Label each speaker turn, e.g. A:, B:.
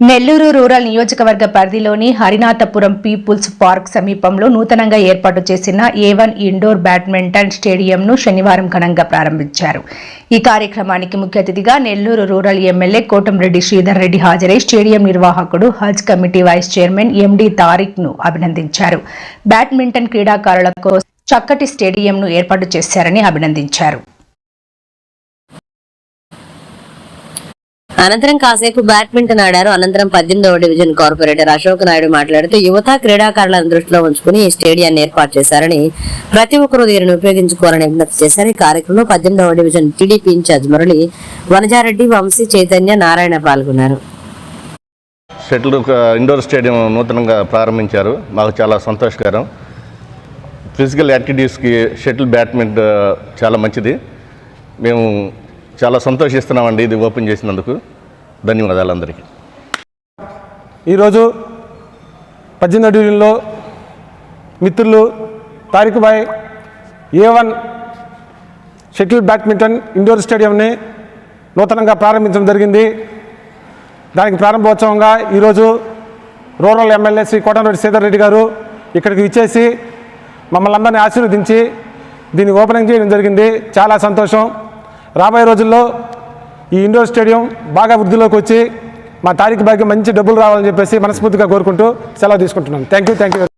A: Nellore rural నియోజకవర్గ పరిధిలోని Harinathapuram peoples park సమీపంలో నూతనంగా ఏర్పాటు చేసిన ఏ వన్ ఇండోర్ బ్యాడ్మింటన్ స్టేడియంను శనివారం ఘనంగా ప్రారంభించారు. ఈ కార్యక్రమానికి ముఖ్య అతిథిగా నెల్లూరు రూరల్ ఎమ్మెల్యే కోటంరెడ్డి శ్రీధర్ రెడ్డి హాజరై స్టేడియం నిర్వాహకుడు హజ్ కమిటీ వైస్ చైర్మన్ ఎండి తారిక్ను అభినందించారు. బ్యాడ్మింటన్ క్రీడాకారుల కోసం చక్కటి స్టేడియంను ఏర్పాటు చేశారని అభినందించారు.
B: అనంతరం కాసేపు బ్యాడ్మింటన్ ఆడారు. అనంతరం పద్దెనిమిదవ డివిజన్ కార్పొరేటర్ అశోక్ నాయుడు మాట్లాడుతూ యువత క్రీడాకారులను దృష్టిలో ఉంచుకుని ఈ స్టేడియాన్ని ఏర్పాటు చేశారని ప్రతి ఒక్కరూ దీనిని ఉపయోగించుకోవాలని విజ్ఞప్తి చేశారు. ఈ కార్యక్రమంలో పద్దెనిమిదవ division TDP in charge Murali Vanajareddy Vamsi Chaitanya Narayana పాల్గొన్నారు.
C: షటిల్ ఇండోర్ స్టేడియం నూతనంగా ప్రారంభించారు. మాకు చాలా సంతోషకరం. ఫిజికల్ యాక్టివిటీస్కి షటిల్ బ్యాడ్మింటన్ చాలా మంచిది. మేము చాలా సంతోషిస్తున్నామండి ఇది ఓపెన్ చేసినందుకు. ధన్యవాదాలు అందరికీ
D: ఈరోజు పద్దెనిమిది డివిజన్లో మిత్రులు తారిక్ భాయ్ A one shuttle badminton indoor స్టేడియంని నూతనంగా ప్రారంభించడం జరిగింది. దానికి ప్రారంభోత్సవంగా ఈరోజు రూరల్ ఎమ్మెల్యే శ్రీ కోటంరెడ్డి సీతారెడ్డి రెడ్డి గారు ఇక్కడికి ఇచ్చేసి మమ్మల్ని అందరినీ ఆశీర్వదించి దీన్ని ఓపెనింగ్ చేయడం జరిగింది. చాలా సంతోషం. రాబోయే రోజుల్లో ఈ ఇండోర్ స్టేడియం బాగా వృద్ధిలోకి వచ్చి మా తారీఖు బాగా మంచి డబ్బులు రావాలని చెప్పేసి మనస్ఫూర్తిగా కోరుకుంటూ సెలవు తీసుకుంటున్నాను. Thank you thank you